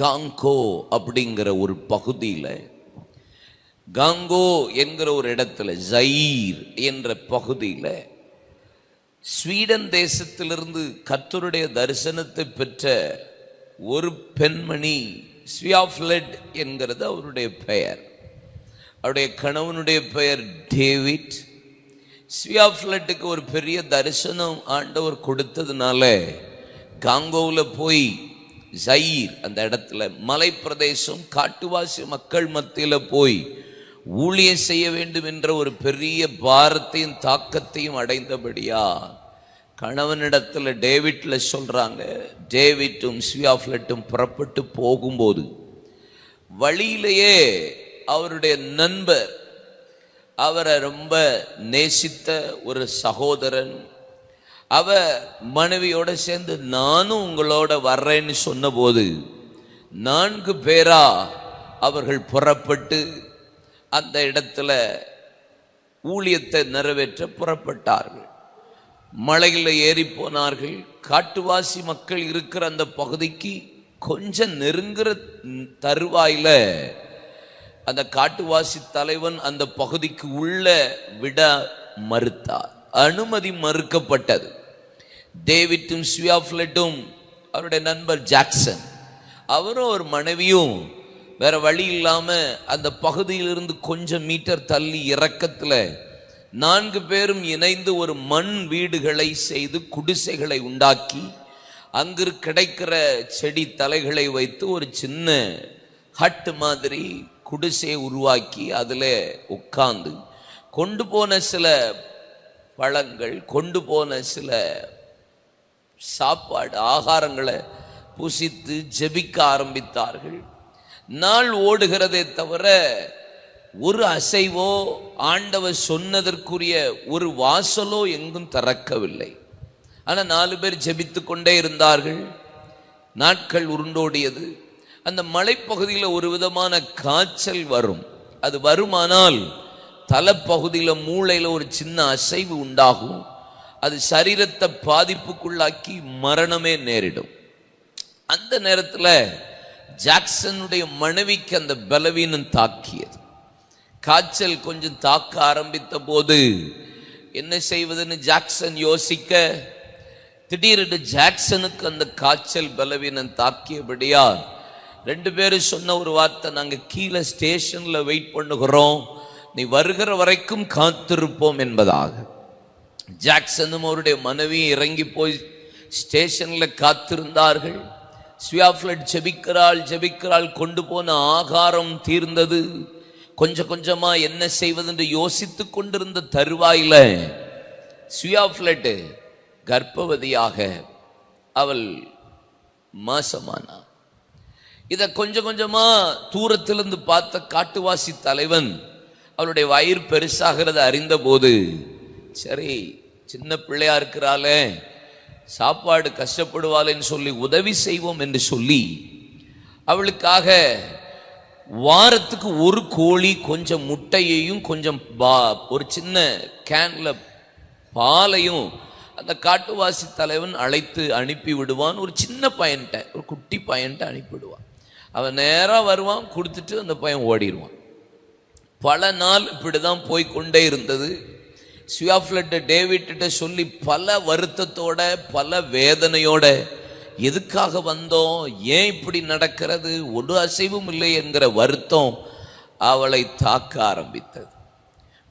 Congo அப்படிங்கிற ஒரு பகுதியில் காங்கோ என்கிற ஒரு இடத்துல ஜயீர் என்ற பகுதியில் ஸ்வீடன் தேசத்திலிருந்து கத்தருடைய தரிசனத்தை பெற்ற ஒரு பெண்மணி ஸ்வியாஃப்லெட் என்கிறது அவருடைய பெயர். அவருடைய கணவனுடைய பெயர் டேவிட். ஸ்வியாஃப்லெட்டுக்கு ஒரு பெரிய தரிசனம் ஆண்டவர் கொடுத்ததுனால காங்கோவில் போய் ஜயீர் அந்த இடத்துல மலைப்பிரதேசம் காட்டுவாசி மக்கள் மத்தியில் போய் ஊழியம் செய்ய வேண்டும் என்ற ஒரு பெரிய பாரத்தையும் தாக்கத்தையும் அடைந்தபடியா கணவனிடத்தில் டேவிட்டில் சொல்கிறாங்க டேவிட்டும் ஸ்வியாஃப்லெட்டும் புறப்பட்டு போகும்போது வழியிலேயே அவருடைய நண்பர் அவரை ரொம்ப நேசித்த ஒரு சகோதரன் அவ மனைவியோட சேர்ந்து நானும் உங்களோட வர்றேன்னு சொன்னபோது நான்கு பேரா அவர்கள் புறப்பட்டு அந்த இடத்துல ஊழியத்தை நிறைவேற்ற புறப்பட்டார்கள். மலையில் ஏறி போனார்கள். காட்டுவாசி மக்கள் இருக்கிற அந்த பகுதிக்கு கொஞ்சம் நெருங்குற தருவாயில் அந்த காட்டுவாசி தலைவன் அந்த பகுதிக்கு உள்ள விட மறுத்தார். அனுமதி மறுக்கப்பட்டது. டேவிட்டும் ஸ்வியாஃப்லெட்டும் அவருடைய நண்பர் ஜாக்சன். அவரும் ஒரு மனைவியும் வேற வழி இல்லாமல் அந்த பகுதியிலிருந்து கொஞ்சம் மீட்டர் தள்ளி இறக்கத்தில் நான்கு பேரும் இணைந்து ஒரு மண் வீடுகளை செய்து குடிசைகளை உண்டாக்கி அங்கு கிடைக்கிற செடி தலைகளை வைத்து ஒரு சின்ன ஹட் மாதிரி குடிசையை உருவாக்கி அதில் உட்கார்ந்து கொண்டு போன சில பழங்கள் கொண்டு போன சில சாப்பாடு ஆகாரங்களை புசித்து ஜெபிக்க ஆரம்பித்தார்கள். நாள் ஓடுகிறதே தவிர ஒரு அசைவோ ஆண்டவர் சொன்னதற்குரிய ஒரு வாசலோ எங்கும் திறக்கவில்லை. ஆனால் நாலு பேர் ஜெபித்து கொண்டே இருந்தார்கள். நாட்கள் உருண்டோடியது. அந்த மலைப்பகுதியில் ஒரு விதமான காய்ச்சல் வரும். அது வருமானால் தலைப்பகுதியில் மூளையில் ஒரு சின்ன அசைவு உண்டாகும். அது சரீரத்தை பாதிப்புக்குள்ளாக்கி மரணமே நேரிடும். அந்த நேரத்தில் ஜாக்சனுடைய மனைவிக்கு அந்த பலவீனம் தாக்கியது. காய்ச்சல் கொஞ்சம் தாக்க ஆரம்பித்த போது என்ன செய்வதுன்னு ஜாக்சன் யோசிக்க திடீரென்று ஜாக்சனுக்கு அந்த காய்ச்சல் பலவீனம் தாக்கியபடியால் ரெண்டு பேரும் சொன்ன ஒரு வார்த்தை நாங்கள் கீழே ஸ்டேஷனில் வெயிட் பண்ணுகிறோம். நீ வருகிற வரைக்கும் காத்திருப்போம் என்பதாக. ஜாக்சனும் அவருடைய மனைவியும் இறங்கி போய் ஸ்டேஷனில் காத்திருந்தார்கள். ஸ்வியாஃப்லட் ஜெபிக்கிறாள் ஜெபிக்கிறாள் கொண்டு போன ஆகாரம் தீர்ந்தது. கொஞ்சம் கொஞ்சமாக என்ன செய்வதென்று யோசித்து கொண்டிருந்த தருவாயில ஸ்வியாஃப்லட் கர்ப்பவதியாக அவள் மாசமானா. இதை கொஞ்சம் கொஞ்சமாக தூரத்திலிருந்து பார்த்த காட்டுவாசி தலைவன் அவளுடைய வயிறு பெருசாகிறத அறிந்தபோது சரி சின்ன பிள்ளையா இருக்கிறாளே சாப்பாடு கஷ்டப்படுவாளேன்னு சொல்லி உதவி செய்வோம் என்று சொல்லி அவளுக்காக வாரத்துக்கு ஒரு கோழி கொஞ்சம் முட்டையையும் கொஞ்சம் பா ஒரு சின்ன கேன்ல பாலையும் அந்த காட்டுவாசி தலைவன் அழைத்து அனுப்பி விடுவான். ஒரு சின்ன பையன்ட்ட ஒரு குட்டி பையன்ட்ட அனுப்பிவிடுவான். அவன் நேராக வருவான் கொடுத்துட்டு அந்த பையன் ஓடிடுவான். பல நாள் இப்படிதான் போய் கொண்டே இருந்தது. சுயாஃப்லட்ட டேவிட்ட சொல்லி பல வருத்தத்தோட பல வேதனையோட எதுக்காக வந்தோம்? ஏன் இப்படி நடக்கிறது? ஒரு அசைவும் இல்லை என்கிற வருத்தம் அவளை தாக்க ஆரம்பித்தது.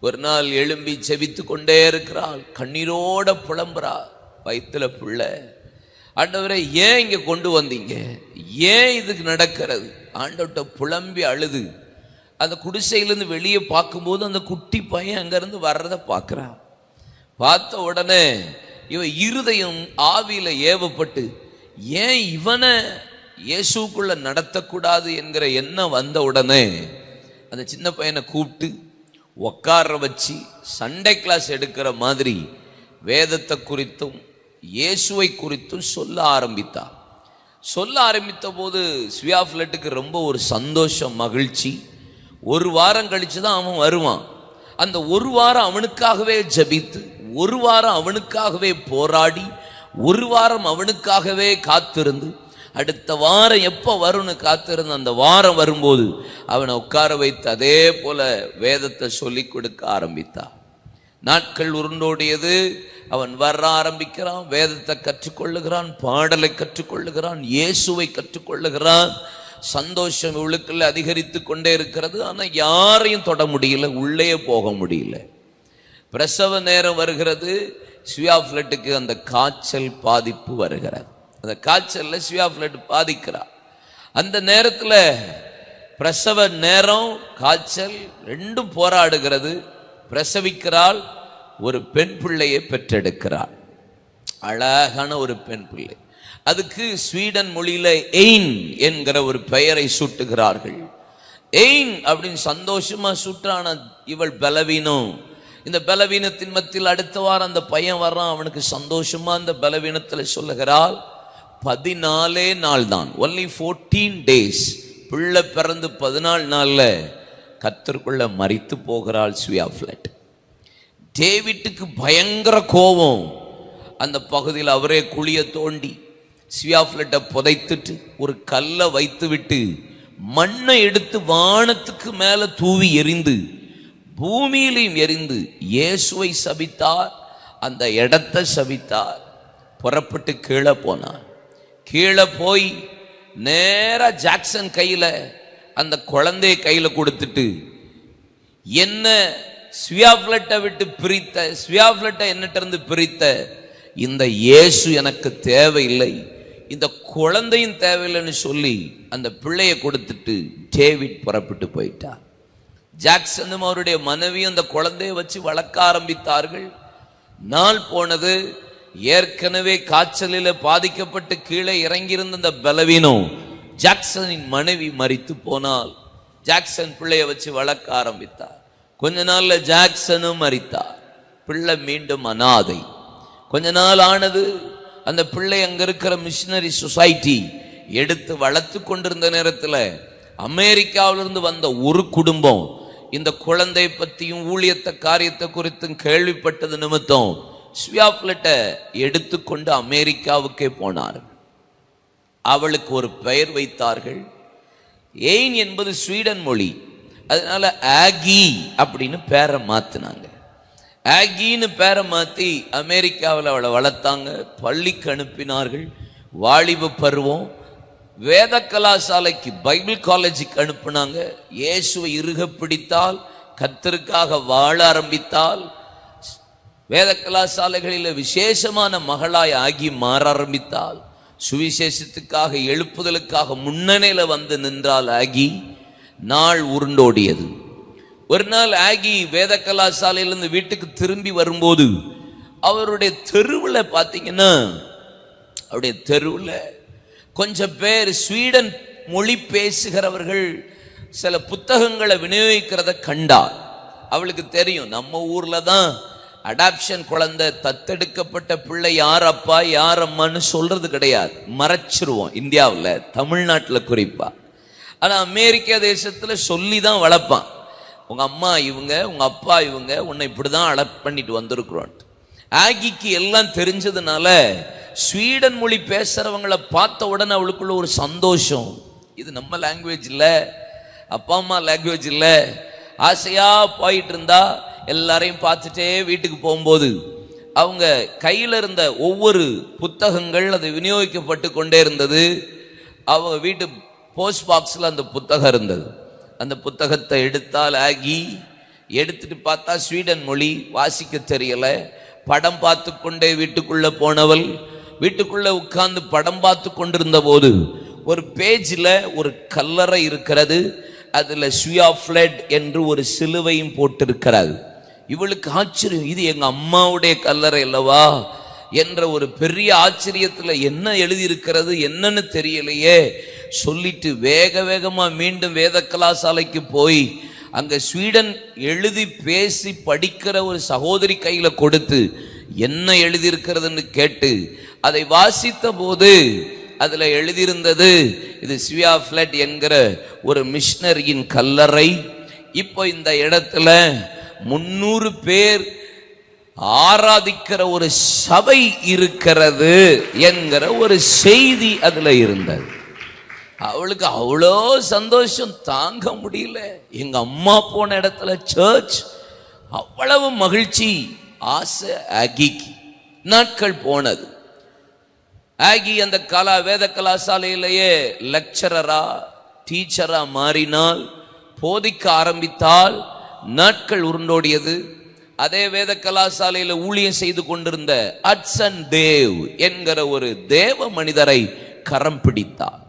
ஒரு நாள் எழும்பி செவித்து கொண்டே இருக்கிறாள். கண்ணீரோட புலம்புறா வயிற்றுல புள்ள. ஆண்டவரை ஏன் இங்கே கொண்டு வந்தீங்க? ஏன் இதுக்கு நடக்கிறது? ஆண்டவர்கிட்ட புலம்பி அழுது அந்த குடிசையிலேருந்து வெளியே பார்க்கும்போது அந்த குட்டி பையன் அங்கேருந்து வர்றதை பார்க்குறான். பார்த்த உடனே இவன் இருதயம் ஆவியில் ஏவப்பட்டு ஏன் இவனை இயேசுக்குள்ள நடத்தக்கூடாது என்கிற எண்ணம் வந்த உடனே அந்த சின்ன பையனை கூப்பிட்டு உட்கார வச்சு சண்டே கிளாஸ் எடுக்கிற மாதிரி வேதத்தை குறித்தும் இயேசுவை குறித்தும் சொல்ல ஆரம்பித்தார் சொல்ல ஆரம்பித்த போது ஸ்வியாஃப்லெட்டுக்கு ரொம்ப ஒரு சந்தோஷம் மகிழ்ச்சி. ஒரு வாரம் கழிச்சு தான் அவன் வருவான். அந்த ஒரு வாரம் அவனுக்காகவே ஜபித்து ஒரு வாரம் அவனுக்காகவே போராடி ஒரு வாரம் அவனுக்காகவே காத்திருந்து அடுத்த வாரம் எப்போ வரும்னு காத்திருந்த அந்த வாரம் வரும்போது அவனை உட்கார வைத்து அதே போல வேதத்தை சொல்லி கொடுக்க ஆரம்பித்தான். நாட்கள் உருண்டோடியது அவன் வர ஆரம்பிக்கிறான் வேதத்தை கற்றுக்கொள்ளுகிறான் பாடலை கற்றுக்கொள்ளுகிறான் இயேசுவை கற்றுக்கொள்ளுகிறான் சந்தோஷம் இவளுக்குள்ள அதிகரித்து கொண்டே இருக்கிறது. ஆனால் யாரையும் தொட முடியல உள்ளே போக முடியல. பிரசவ நேரம் வருகிறது ஸ்வியாஃப்லெட்டுக்கு அந்த காய்ச்சல் பாதிப்பு வருகிறது. அந்த காய்ச்சலில் ஸ்வியாஃப்லெட் பாதிக்கிறார் அந்த நேரத்தில் பிரசவ நேரம் காய்ச்சல் ரெண்டும் போராடுகிறது. பிரசவிக்கிறாள் ஒரு பெண் பிள்ளையை பெற்றெடுக்கிறாள். அழகான ஒரு பெண் பிள்ளை. அதுக்கு ஸ்வீடன் மொழியில எயின் என்கிற ஒரு பெயரை சூட்டுகிறார்கள். எயின் அப்படின்னு சந்தோஷமா சுற்றான இவள் பலவீனம். இந்த பலவீனத்தின் மத்தியில் அடுத்த வாரம் அந்த பையன் வர்றான். அவனுக்கு சந்தோஷமா அந்த பலவீனத்தில் சொல்லுகிறாள் பதினாலே நாள் தான் ஒன்லி ஃபோர்டீன் டேஸ் பிள்ளை பிறந்து பதினாலு நாளில் கத்தருக்குள்ள மறித்து போகிறாள் ஸ்வியாஃப்லட் டேவிட்டுக்கு பயங்கர கோபம். அந்த பகுதியில் அவரே குழியை தோண்டி ஸ்வியாஃப்லெட்டை புதைத்துட்டு ஒரு கல்லை வைத்து விட்டு மண்ணை எடுத்து வானத்துக்கு மேலே தூவி எறிந்து பூமியிலையும் எரிந்து இயேசுவை சபித்தார் அந்த இடத்தை சபித்தார். புறப்பட்டு கீழே போனார். கீழே போய் நேராக ஜாக்சன் கையில் அந்த குழந்தைய கையில் கொடுத்துட்டு என்ன ஸ்வியாஃப்லெட்டை விட்டு பிரித்த ஸ்வியாஃப்லெட்டை என்னட்ட இருந்து பிரித்த இந்த இயேசு எனக்கு தேவையில்லை. இந்த குழந்தையும் தேவையில்லைன்னு சொல்லி அந்த பிள்ளையை கொடுத்துட்டு டேவிட் புறப்பட்டு போயிட்டார். ஜாக்சனும் அவருடைய மனைவியும் அந்த குழந்தையை வச்சு வளர்க்க ஆரம்பித்தார்கள். நாள் போனது ஏற்கனவே காய்ச்சலில் பாதிக்கப்பட்டு கீழே இறங்கியிருந்த அந்த பலவீனம் ஜாக்சனின் மனைவி மறித்து போனால் ஜாக்சன் பிள்ளையை வச்சு வளர்க்க ஆரம்பித்தார். கொஞ்ச நாள்ல ஜாக்சனும் மறித்தார் பிள்ளை மீண்டும் அனாதை. கொஞ்ச நாள் ஆனது அந்த பிள்ளை அங்கே இருக்கிற மிஷினரி சொசைட்டி எடுத்து வளர்த்து கொண்டிருந்த நேரத்தில் அமெரிக்காவிலிருந்து வந்த ஒரு குடும்பம் இந்த குழந்தை பற்றியும் ஊழியத்தை காரியத்தை குறித்தும் கேள்விப்பட்டது நிமித்தம் ஸ்வியாப்லெட்டை எடுத்துக்கொண்டு அமெரிக்காவுக்கே போனார். அவளுக்கு ஒரு பெயர் வைத்தார்கள். எயின் என்பது ஸ்வீடன் மொழி. அதனால ஆகி அப்படின்னு பேரை மாற்றினாங்க ஆகின்னு பேரை மாற்றி அமெரிக்காவில் அவளை வளர்த்தாங்க. பள்ளிக்கு அனுப்பினார்கள். வாலிப பருவம். வேத கலாசாலைக்கு பைபிள் காலேஜுக்கு அனுப்புனாங்க. இயேசுவை இறுக பிடித்தால் கத்தருக்காக வாழ ஆரம்பித்தால் வேத கலாசாலைகளில் விசேஷமான மகளாய் ஆகி மாற ஆரம்பித்தால் சுவிசேஷத்துக்காக எழுப்புதலுக்காக முன்னணியில் வந்து நின்றால் ஆகி நாள் உருண்டோடியது. ஒரு நாள் ஆகி வேத கலாசாலையிலிருந்து வீட்டுக்கு திரும்பி வரும்போது அவருடைய தெருவில் பார்த்தீங்கன்னா அவருடைய தெருவில் கொஞ்சம் பேர் ஸ்வீடன் மொழி பேசுகிறவர்கள் சில புத்தகங்களை விநியோகிக்கிறத கண்டார் அவளுக்கு தெரியும் நம்ம ஊரில் தான் அடாப்ஷன் குழந்தை தத்தெடுக்கப்பட்ட பிள்ளை யார் அப்பா யார் அம்மான்னு சொல்கிறது கிடையாது. மறைச்சிருவோம் இந்தியாவில் தமிழ்நாட்டில் குறிப்பா. ஆனால் அமெரிக்கா தேசத்தில் சொல்லி தான் வளர்ப்பான். உங்கள் அம்மா இவங்க உங்கள் அப்பா இவங்க உன்னை இப்படி தான் அலர்ட் பண்ணிட்டு வந்திருக்கிறோன்ட்டு ஆகிக்கு எல்லாம் தெரிஞ்சதுனால ஸ்வீடன் மொழி பேசுகிறவங்கள பார்த்த உடனே அவளுக்குள்ள ஒரு சந்தோஷம். இது நம்ம லாங்குவேஜ் இல்லை அப்பா அம்மா லாங்குவேஜ் இல்லை. ஆசையாக போயிட்டு இருந்தா எல்லாரையும் பார்த்துட்டே வீட்டுக்கு போகும்போது அவங்க கையில் இருந்த ஒவ்வொரு புத்தகங்கள் அது விநியோகிக்கப்பட்டு கொண்டே இருந்தது. அவங்க வீட்டு போஸ்ட் பாக்ஸில் அந்த புத்தகம் இருந்தது. அந்த புத்தகத்தை எடுத்தால் ஆகி எடுத்துட்டு பார்த்தா ஸ்வீடன் மொழி வாசிக்க தெரியல. படம் பார்த்து கொண்டே வீட்டுக்குள்ளே போனவள் வீட்டுக்குள்ளே உட்கார்ந்து படம் பார்த்து கொண்டிருந்த போது ஒரு பேஜில் ஒரு கல்லறை இருக்கிறது. அதில் ஸ்வியாஃப்ளட் என்று ஒரு சிலுவையும் போட்டிருக்கிறது இவளுக்கு ஆச்சரியம் இது எங்கள் அம்மாவுடைய கல்லறை அல்லவா? என்ற ஒரு பெரிய ஆச்சரியத்தில் என்ன எழுதியிருக்கிறது என்னன்னு தெரியலையே. சொல்லிட்டு வேக வேகமாக மீண்டும் வேத கலாசாலைக்கு போய் அங்கே ஸ்வீடன் எழுதி பேசி படிக்கிற ஒரு சகோதரி கையில் கொடுத்து என்ன எழுதியிருக்கிறதுன்னு கேட்டு அதை வாசித்த போது அதில் எழுதியிருந்தது இது ஸ்வியா ஃபிளட் என்கிற ஒரு மிஷினரியின் கல்லறை. இப்போ இந்த இடத்துல முன்னூறு பேர் ஆராதிக்கிற ஒரு சபை இருக்கிறது என்கிற ஒரு செய்தி அதில் இருந்தது. அவளுக்கு அவ்வளோ சந்தோஷம் தாங்க முடியல. எங்கள் அம்மா போன இடத்துல சர்ச் அவ்வளவு மகிழ்ச்சி ஆசை ஆகிக்கு நாட்கள் போனது. ஆகி அந்த கலா வேத கலாசாலையிலேயே லெக்சரரா டீச்சரா மாறினால் போதிக்க ஆரம்பித்தால் நாட்கள் உருண்டோடியது. அதே வேத கலாசாலையில் ஊழியம் செய்து கொண்டிருந்த அட்சன் தேவ் என்கிற ஒரு தேவ மனிதரை கரம் பிடித்தார்.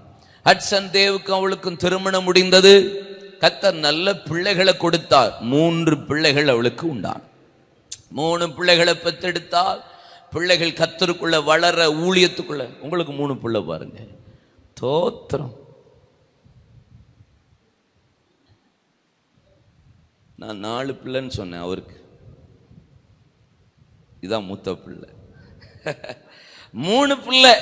ஹட்சன் தேவுக்கும் அவளுக்கும் திருமணம் முடிந்தது. கத்தர் நல்ல பிள்ளைகளை கொடுத்தார். மூன்று பிள்ளைகள் அவளுக்கு உண்டான். மூணு பிள்ளைகளை பெற்றெடுத்தால் பிள்ளைகள் கத்தருக்குள்ள வளர ஊழியத்துக்குள்ள. உங்களுக்கு மூணு பிள்ளை பாருங்க. தோத்திரம். நான் நாலு பிள்ளைன்னு சொன்னேன் அவருக்கு. இதான் மூத்த பிள்ளை. மூணு பிள்ளை.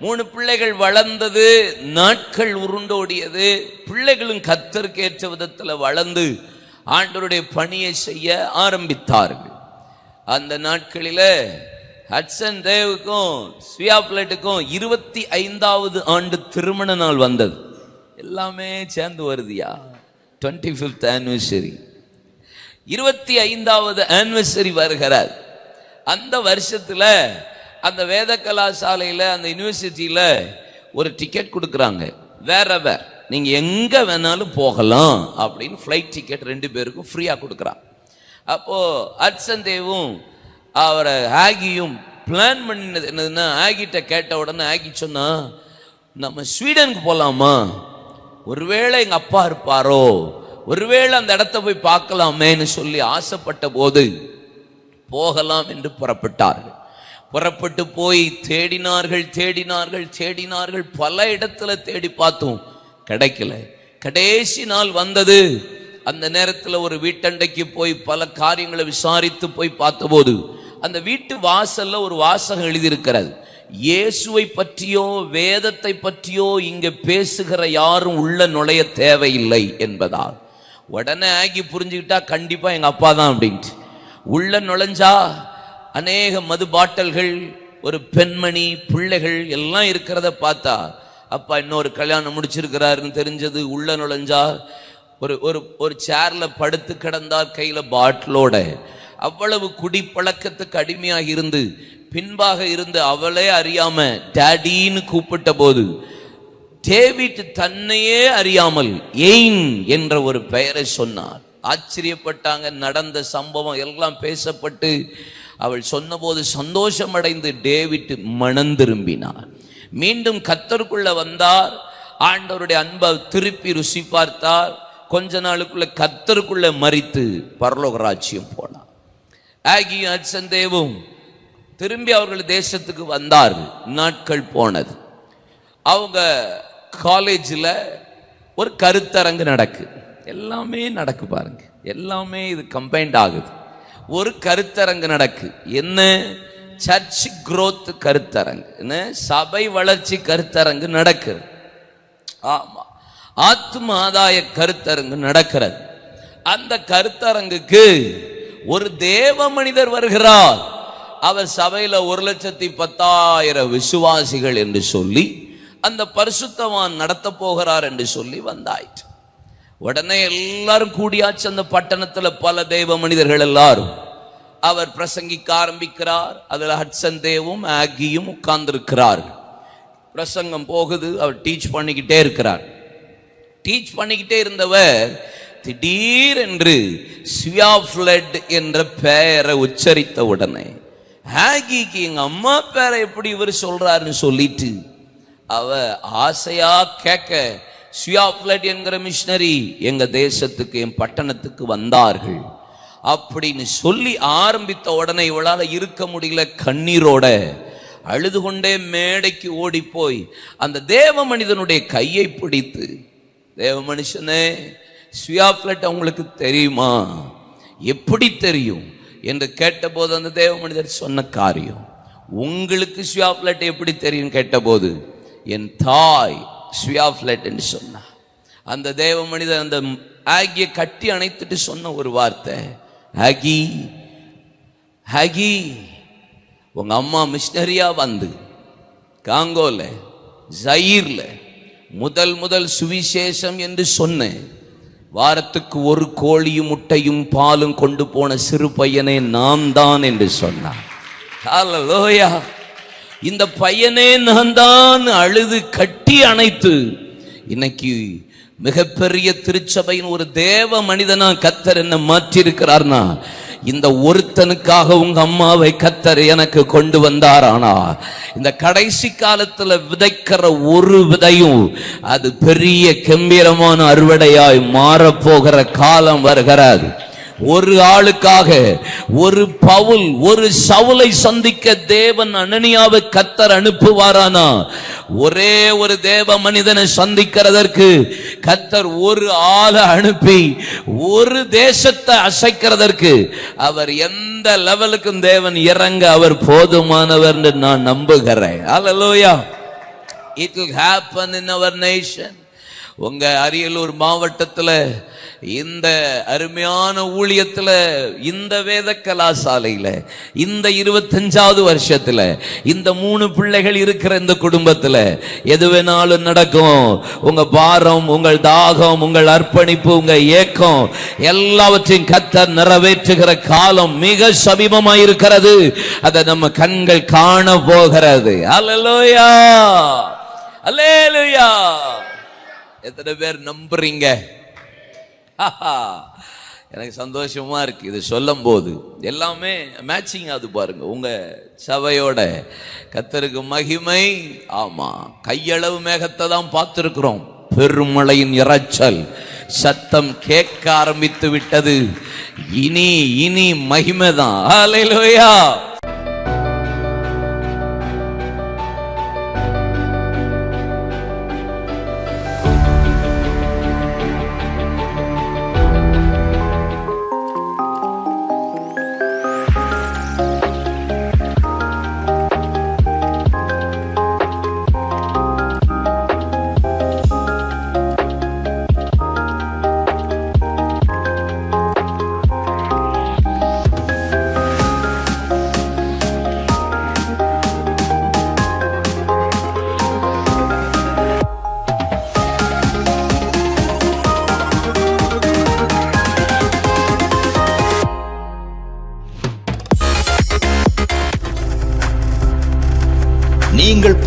மூணு பிள்ளைகள் வளர்ந்தது நாட்கள் உருண்டோடியது பிள்ளைகளும் கத்தருக்கு ஏற்ற விதத்தில் வளர்ந்து ஆண்டவருடைய பணியை செய்ய ஆரம்பித்தார்கள். அந்த நாட்களில் ஹட்சன் தேவுக்கும் ஸ்வியா பிளேட்டுக்கும் இருபத்தி ஐந்தாவது ஆண்டு திருமண நாள் வந்தது. எல்லாமே சேர்ந்து வருதியா? டுவெண்ட்டி ஃபிஃப்த் ஆனிவர்சரி இருபத்தி ஐந்தாவது ஆனிவர்சரி வருகிறார். அந்த வருஷத்தில் அந்த வேத கலாசாலையில் அந்த யூனிவர்சிட்டியில் ஒரு டிக்கெட் கொடுக்குறாங்க. வேற வேற. நீங்கள் எங்கே வேணாலும் போகலாம் அப்படின்னு ஃப்ளைட் டிக்கெட் ரெண்டு பேருக்கும் ஃப்ரீயாக கொடுக்குறான். அப்போது அட்சன் தேவும் அவரை ஆகியும் பிளான் பண்ணினது என்னதுன்னா ஆகிட்ட கேட்ட உடனே ஆகி சொன்னா நம்ம ஸ்வீடனுக்கு போகலாமா ஒருவேளை எங்கள் அப்பா இருப்பாரோ? ஒருவேளை அந்த இடத்த போய் பார்க்கலாமேன்னு சொல்லி ஆசைப்பட்ட போது போகலாம் என்று புறப்பட்டார்கள். புறப்பட்டு போய் தேடினார்கள் தேடினார்கள் தேடினார்கள். பல இடத்துல தேடி பார்த்தோம். கிடைக்கல. கடைசி நாள் வந்தது. அந்த நேரத்தில் ஒரு வீட்டண்டைக்கு போய் பல காரியங்களை விசாரித்து போய் பார்த்தபோது அந்த வீட்டு வாசல்ல ஒரு வாசகம் எழுதியிருக்கிறது. இயேசுவை பற்றியோ வேதத்தை பற்றியோ இங்க பேசுகிற யாரும் உள்ள நுழைய தேவையில்லை என்பதால். உடனே ஆகி புரிஞ்சுக்கிட்டா கண்டிப்பா எங்க அப்பா தான் அப்படின்ட்டு. உள்ள நுழைஞ்சா அநேக மது பாட்டல்கள் ஒரு பெண்மணி பிள்ளைகள் எல்லாம் இருக்கிறத பார்த்தா அப்பா இன்னொரு கல்யாணம் முடிச்சிருக்கிறாருன்னு தெரிஞ்சது உள்ள நுழைஞ்சா ஒரு ஒரு ஒரு சேர்ல படுத்து கிடந்தார் கையில் பாட்டிலோட. அவ்வளவு குடிப்பழக்கத்துக்கு அடிமையாக இருந்து பின்பாக இருந்து அவளே அறியாம டேடின்னு கூப்பிட்ட போது டேவிட் தன்னையே அறியாமல் எயின் என்ற ஒரு பெயரை சொன்னார். ஆச்சரியப்பட்டாங்க நடந்த சம்பவம் எல்லாம் பேசப்பட்டு அவள் சொன்னபோது சந்தோஷம் அடைந்து டேவிட் மனம் திரும்பினார். மீண்டும் கத்தருக்குள்ள வந்தார் ஆண்டவருடைய அன்பை திருப்பி ருசி பார்த்தார் கொஞ்ச நாளுக்குள்ள கத்தருக்குள்ள மறித்து பரலோக ராஜ்யம் போனார். ஆகியும் அச்சந்தேவும் திரும்பி அவர்கள் தேசத்துக்கு வந்தார்கள் நாட்கள் போனது. அவங்க காலேஜில் ஒரு கருத்தரங்கு நடக்கு. எல்லாமே நடக்கு பாருங்க. எல்லாமே இது கம்பைண்ட் ஆகுது. ஒரு கருத்தரங்கு நடக்கு. என்ன? சர்ச் குரோத் கருத்தரங்கு. என்ன? சபை வளர்ச்சி கருத்தரங்கு நடக்குது. ஆமா. ஆத்ம ஆதாய கருத்தரங்கு நடக்கிறது. அந்த கருத்தரங்குக்கு ஒரு தேவ மனிதர் வருகிறார். அவர் சபையில் ஒரு லட்சத்தி பத்தாயிரம் விசுவாசிகள் என்று சொல்லி அந்த பரிசுத்தவான் நடத்த போகிறார் என்று சொல்லி வந்தாயிற்று. உடனே எல்லாரும் கூடியாச்சு அந்த பட்டணத்துல பல தெய்வ மனிதர்கள் எல்லாரும். அவர் பிரசங்கிக்க ஆரம்பிக்கிறார். அதில் ஹட்சன் தேவும் ஆகியும் உட்கார்ந்திருக்கிறார்கள். பிரசங்கம் போகுது. அவர் டீச் பண்ணிக்கிட்டே இருக்கிறார். டீச் பண்ணிக்கிட்டே இருந்தவர் திடீரென்று ஸ்வியாஃப்ளட் என்ற பெயரை உச்சரித்த உடனே ஹாகிக்கு எங்க அம்மா பேரை எப்படி இவர் சொல்றாருன்னு சொல்லிட்டு அவ ஆசையா கேட்க ஸ்வியாஃப்ளட் என்கிற மிஷினரி எங்க தேசத்துக்கு என் பட்டணத்துக்கு வந்தார்கள். அப்படின்னு சொல்லி ஆரம்பித்த உடனே இவளால் இருக்க முடியல கண்ணீரோட. அழுது கொண்டே மேடைக்கு ஓடி போய் அந்த தேவ மனிதனுடைய கையை பிடித்து தேவ மனுஷனே ஸ்வியாப்லெட் அவங்களுக்கு தெரியுமா? எப்படி தெரியும்? என்று கேட்டபோது அந்த தேவ மனிதர் சொன்ன காரியம் உங்களுக்கு ஸ்வியாப்லெட் எப்படி தெரியும்? கேட்டபோது என் தாய் ஸ்வியாப்லெட் என்று சொன்னார் அந்த தேவ மனிதர் அந்த ஆகிய கட்டி அணைத்துட்டு சொன்ன ஒரு வார்த்தை ஆகி ஹகி உங்க அம்மா மிஷினரியா வந்து காங்கோல ஜயீர்ல முதல் முதல் சுவிசேஷம் என்று சொன்னேன் வாரத்துக்கு ஒரு கோழியும் முட்டையும் பாலும் கொண்டு போன சிறு பையனே நான் தான் என்று சொன்னான். ஹalleluya. இந்த பையனே நான் தான் அழுது கட்டி அணைத்து. இன்னைக்கு மிகப்பெரிய திருச்சபையின் ஒரு தேவ மனிதனா கத்தர் என்ன மாற்றிருக்கிறார்னா இந்த ஒருத்தனுக்காக உங்க அம்மாவை கத்தர் எனக்கு கொண்டு வந்தாரானா? இந்த கடைசி காலத்துல விதைக்கிற ஒரு விதையும் அது பெரிய கம்பீரமான அறுவடையாய் மாறப்போகிற காலம் வருகிறார். ஒரு ஆளுக்காக ஒரு பவுல் ஒரு சவுலை சந்திக்க தேவன் அனனியாவை கத்தர் அனுப்புவாரானா? ஒரே ஒரு தேவ மனிதனை சந்திக்கிறதற்கு கத்தர் ஒரு ஆளை அனுப்பி ஒரு தேசத்தை அசைக்கிறதற்கு அவர் எந்த லெவலுக்கும் தேவன் இறங்க அவர் போதுமானவர் நான் நம்புகிறேன். Hallelujah it will happen in our nation உங்க அரியலூர் மாவட்டத்துல இந்த அருமையான ஊழியத்துல இந்த வேத கலாசாலையில் இந்த இருபத்தஞ்சாவது வருஷத்துல இந்த மூணு பிள்ளைகள் இருக்கிற இந்த குடும்பத்துல எது வேணாலும் நடக்கும். உங்க பாரம் உங்கள் தாகம் உங்கள் அர்ப்பணிப்பு உங்க ஏக்கம் எல்லாவற்றையும் கத்த நிறைவேற்றுகிற காலம் மிக சமீபமாக இருக்கிறது. அதை நம்ம கண்கள் காண போகிறது. அல்லேலூயா அல்லேலூயா எத்தனை பேர் நம்புறீங்க? எனக்கு சந்தோஷமா இருக்கு இது சொல்லும் போது எல்லாமே மேட்சிங் ஆகுது பாருங்க. உங்க சபையோட கத்தருக்கு மகிமை. ஆமா. கையளவு மேகத்தை தான் பார்த்துருக்குறோம். பெருமழையின் இறைச்சல் சத்தம் கேட்க ஆரம்பித்து விட்டது. இனி இனி மகிமை தான்